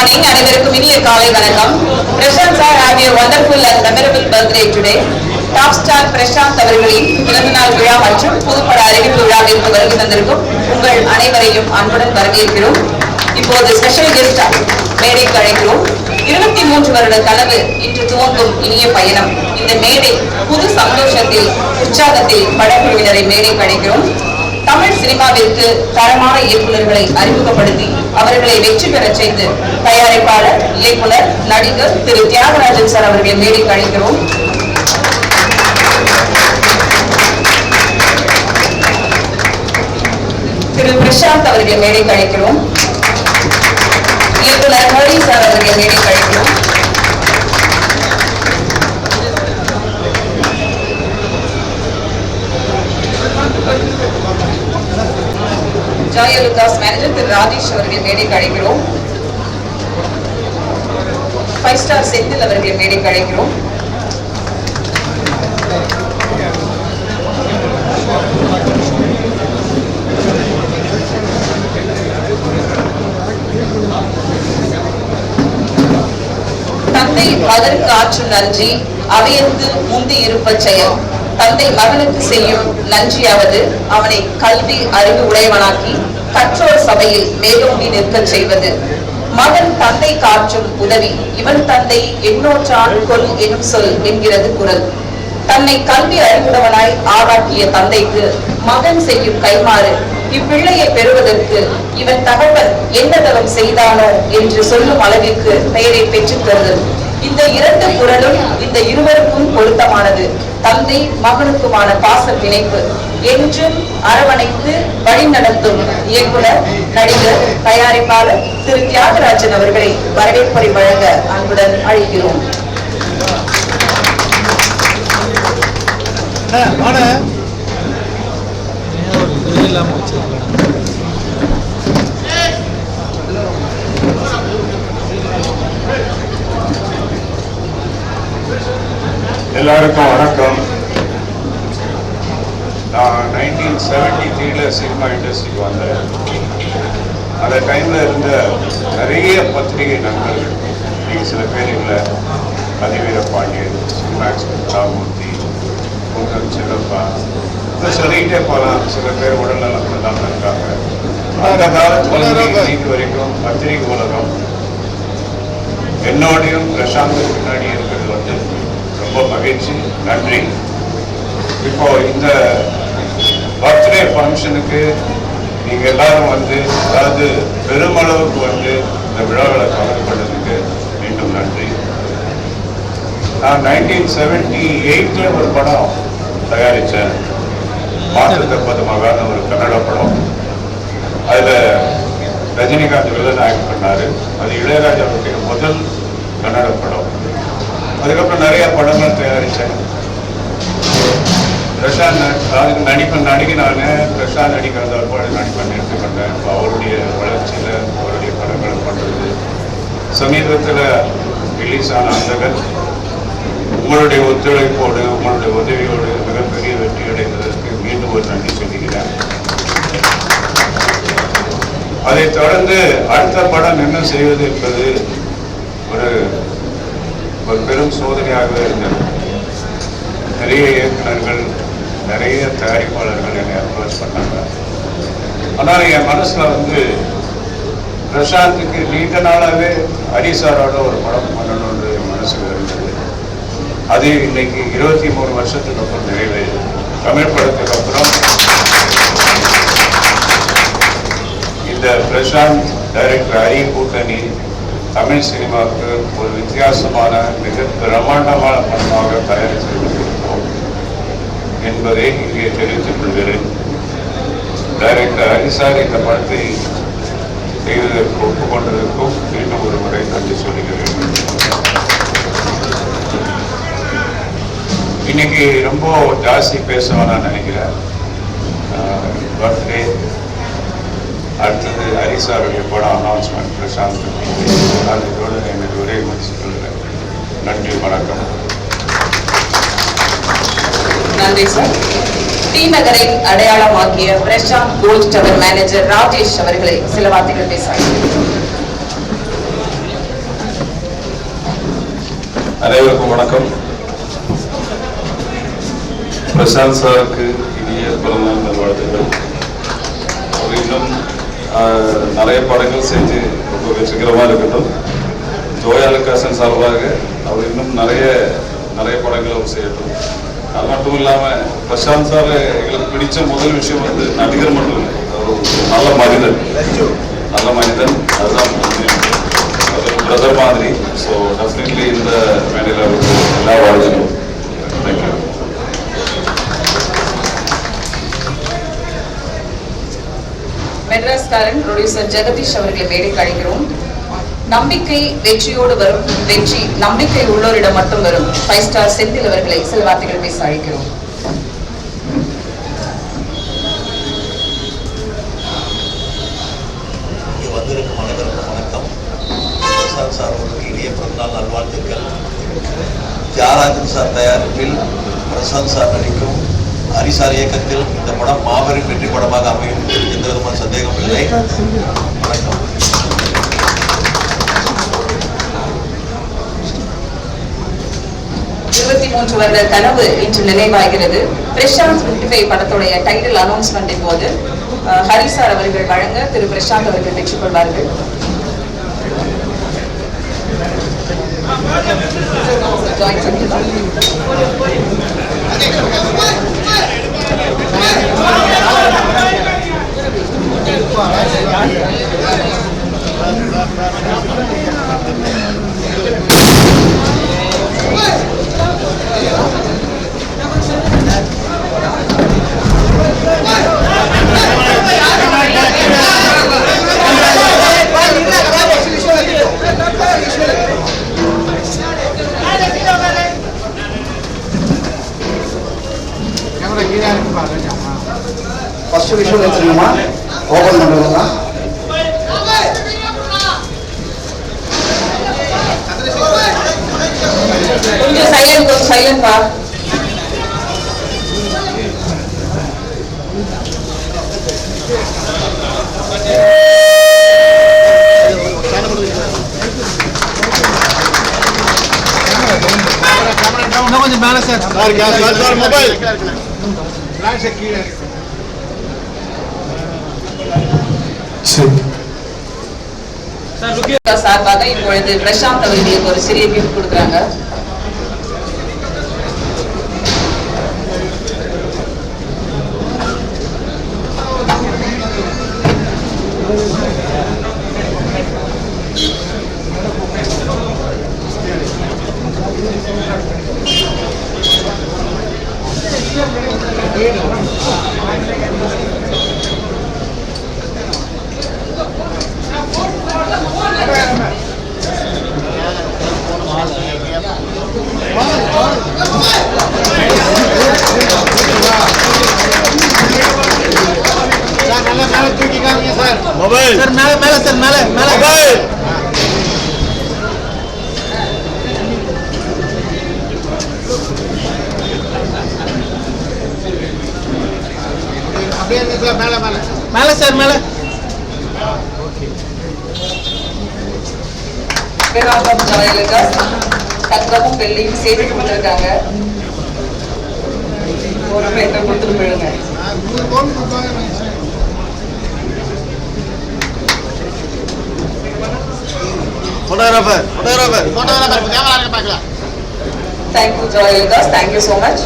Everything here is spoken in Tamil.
மார்னிங். அனைவருக்கும் இனிய காலை வணக்கம். Prashanth sir have a wonderful and memorable birthday today top star Prashanth அவர்களின் பிறந்தநாள் விழா மற்றும் புதுப்பட அறிவிப்பு விழாவிற்கு வருகை தந்திருக்கும் உங்கள் அனைவரையும் அன்புடன் வரவேற்கிறோம். இப்போது ஸ்பெஷல் கெஸ்ட் மேடைக்கு அழைக்கிறோம். இருபத்தி மூன்று வருட கனவு இன்று துவங்கும் இனிய பயணம். இந்த மேடை புது சந்தோஷத்தில் உற்சாகத்தில் படக்குழுவினரை மேடைக்கு அழைக்கிறோம். தமிழ் சினிமாவிற்கு தரமான இயக்குநர்களை அறிமுகப்படுத்தி அவர்களை வெற்றி பெறச் செய்து தயாரிப்பாளர் இயக்குனர் நடிகர் திரு. தியாகராஜன் சார் அவர்களை மேடைக்கு அழைக்கிறோம். திரு. பிரசாந்த் அவர்களை மேடைக்கு அழைக்கிறோம். இயக்குனர் ஹரி சார் அவர்களை மேடைக்கு அழைக்கிறோம் திரு ராஜேஷ் அவர்களை மேடைக்கு அழைக்கிறோம். ஃபைவ் ஸ்டார் செந்தில் அவர்களை மேடைக்கு அழைக்கிறோம். தந்தை மகனுக்கு ஆற்றும் நன்றி. அவையந்து முந்தி இருப்ப செயல். தந்தை மகனுக்கு செய்யும் நன்றியாவது அவனை கல்வி அறிவு உடையவனாக்கி கற்றோர் சபையில் மேலோங்கி நிற்கச் செய்வது. மகன் தந்தை காற்றும் உதவி. இவன் தந்தை எண்ணோற்றான் கொல் எனும் சொல் என்கிறது குரல். தன்னை கல்வி அறிவுடவனாய் ஆளாக்கிய தந்தைக்கு மகன் செய்யும் கைமாறு இவ்விள்ளையை பெறுவதற்கு இவன் தகவல் என்ன தவம் செய்தானோ என்று சொல்லும் அளவிற்கு பெயரை பெற்றுத் தருதல். இந்த இரண்டு குரலும் இந்த இருவருக்கும் பொருத்தமானது. தந்தை மகனுக்குமான பாச பிணைப்பு என்றும் அரவணைத்து வழிநடத்தும் இயக்குனர் நடிகர் தயாரிப்பாளர் திரு. தியாகராஜன் அவர்களை வரவேற்புரை வழங்க அன்புடன் அழைக்கிறோம். வாடா ஒரு இல்லாமல் வச்சிருக்கேன் எல்லாருக்கும் வணக்கம். நான் நைன்டீன் செவன்டி த்ரீல சினிமா இண்டஸ்ட்ரிக்கு வந்தேன். அந்த டைமில் இருந்த நிறைய பத்திரிகை நண்பர்கள் நீங்கள் சில பேர் இல்லை அதிவீர பாண்டியன் சினிமாக்ஸ் ராமூர்த்தி பொங்கல் செல்லப்பா இன்னும் சொல்லிக்கிட்டே போகலாம் சில பேர் உடல்நலம் இல்லாமல் இருக்காங்க. அந்த இன்னைக்கு வரைக்கும் பத்திரிகை உலகம் என்னோடையும் பிரசாந்த் பின்னாடி இருக்கிறது வந்து ரொம்ப மகிழ்ச்சி நன்றி. இப்போ இந்த பர்த்டே ஃபங்க்ஷனுக்கு நீங்க எல்லாரும் வந்து அதாவது பெருமளவுக்கு வந்து இந்த விழாவில் கலந்து கொண்டதுக்கு மீண்டும் நன்றி. நான் நைன்டீன் செவன்டி எயிட்ல ஒரு படம் தயாரித்தேன் மாற்றுத்தப்பது மகான ஒரு கன்னட படம். அதுல ரஜினிகாந்த் வில்லன் ஆக்ட் பண்ணாரு. அது இளையராஜாவுடைய முதல் கன்னட படம். அதுக்கப்புறம் நிறைய படங்கள் தயாரித்தேன். பிரசாந்த் ந- அதாவது நடிப்பன் நான் பிரசாந்த் நடிக்கிறத போல நடிப்பை எடுத்துக்கொண்டேன் இப்போ அவருடைய வளர்ச்சியில் அவருடைய படங்களை பண்ணுறது சமீபத்தில் ரிலீஸ் ஆன அந்தகர் உங்களுடைய ஒத்துழைப்போடு உங்களுடைய உதவியோடு மிகப்பெரிய வெற்றி அடைந்ததற்கு மீண்டும் ஒரு நன்றி சொல்லிக்கிறேன். அதை தொடர்ந்து அடுத்த படம் என்ன செய்வது என்பது ஒரு பெரும் சோதனையாகவே இருந்தது. நிறைய இயக்குநர்கள் நிறைய தயாரிப்பாளர்கள் என்னை அப்ரோச் பண்ணாங்க. ஆனால் என் மனசில் வந்து பிரசாந்துக்கு நீண்ட நாளாகவே ஹரிசாரோட ஒரு படம் பண்ணணும்னு என் மனசில் இருந்தது. அது இன்னைக்கு இருபத்தி மூணு வருஷத்துக்கு அப்புறம் நிறைவே. தமிழ் படத்துக்கு அப்புறம் இந்த பிரசாந்த் டைரக்டர் ஹரி கூட்டணி தமிழ் சினிமாவுக்கு ஒரு வித்தியாசமான மிக பிரமாண்டமான படமாக தயாரித்திருக்கிறோம் என்பதை இங்கே தெரிவித்துக் கொள்கிறேன். டைரக்டர் ஹரிசார் இந்த படத்தை செய்வதற்கு ஒப்புக்கொண்டதற்கும் மீண்டும் ஒரு முறை நன்றி சொல்கிறேன். இன்னைக்கு ரொம்ப ஜாஸ்தி பேசணும்னு நான் நினைக்கிறேன். பர்த்டே அடுத்தது ஹரிசாருடைய படம் அனௌன்ஸ்மெண்ட் பிரசாந்த். நான் இதோடு எனக்கு ஒரே முடிச்சு கொள்கிறேன். நன்றி வணக்கம். நன்றி சார் டி நகரை அடையாளமாக்கிய Prashanth gold tower manager Rajesh அவர்களை சில வார்த்தைகள் பேசுவாங்க அனைவருக்கும் வணக்கம். பிரசாந்த் சாருக்கு இனிய பிறந்தநாள் நல்வாழ்த்துக்கள். அவர் இன்னும் நிறைய படங்கள் செஞ்சு ரொம்ப வெற்றிகரமாக இருக்கட்டும். ஜோயா லுக்காசன் சார்பாக அவர் இன்னும் நிறைய நிறைய படங்கள் அவர் செய்யட்டும். அது மட்டும் இல்லாமல் பிரசாந்த் சார் எங்களுக்கு பிடிச்ச முதல் விஷயம் வந்து நடிகர் மட்டும் இல்லை. அவர் நல்ல மனிதன் நல்ல மனிதன். அதுதான் பிரதர் மாதிரி மெட்ராஸ்காரன் ப்ரொடியூசர் ஜெகதீஷ் அவர்களை மேடைக்கு அழைக்கிறோம் நம்பிக்கை வெற்றியோடு வரும். வெற்றி நம்பிக்கை உள்ளோரிடம் மட்டும் வரும். ஃபைவ் ஸ்டார் செந்தில் அவர்களை சில வார்த்தைகள் பேச அழைக்கிறோம். வந்திருக்கும் அனைவருக்கும் வணக்கம். பிரசாந்த் சார் அவர்களுக்கு இனிய பிறந்தநாள் நல்வாழ்த்துக்கள். தியாகராஜன் சார் தயாரிப்பில் பிரசாந்த் சார் நடிக்கும். ஹரிசார் இயக்கத்தில் இந்த படம் மாபெரும் வெற்றி படமாக அமையும் எந்த விதமான சந்தேகம் இல்லை. வணக்கம் இருபத்தி மூன்று வருட கனவு இன்று நினைவாகிறது. பிரசாந்த் பிப்டி ஃபைவ் படத்துடைய டைட்டில் அனௌன்ஸ்மெண்டின் போது ஹரிசார் அவர்கள் வழங்க திரு பிரசாந்த் அவர்கள் பெற்றுக்கொள்வார்கள் ஜாயின் பண்ணிக்கலாம். Hey! சைலண்ட் கொஞ்சம் மேலே சார். சார் மொபைல் சார்பாக இப்பொழுது பிரசாந்த் அவர்களுக்கு ஒரு சிறிய கிஃப்ட் கொடுக்குறாங்க. சார் நல்லா மேலே தூக்கி காமிங்க சார் மொபைல் சார் அப்படியே இருக்கு சார் மேலே மேலே. மேலே சார் மேலே. பேராபம் ஜாயலுக்கா தங்கமும் வெள்ளியும் சேர்த்து கொடுத்துருக்காங்க ஒரு பேட்டை கொடுத்துட்டு போயிடுங்க. ஃபோட்டோகிராஃபர் ஃபோட்டோகிராஃபர் ஃபோட்டோகிராஃபர் கேமரா இருக்க பார்க்கலாம் thank you Joyalukkas thank you so much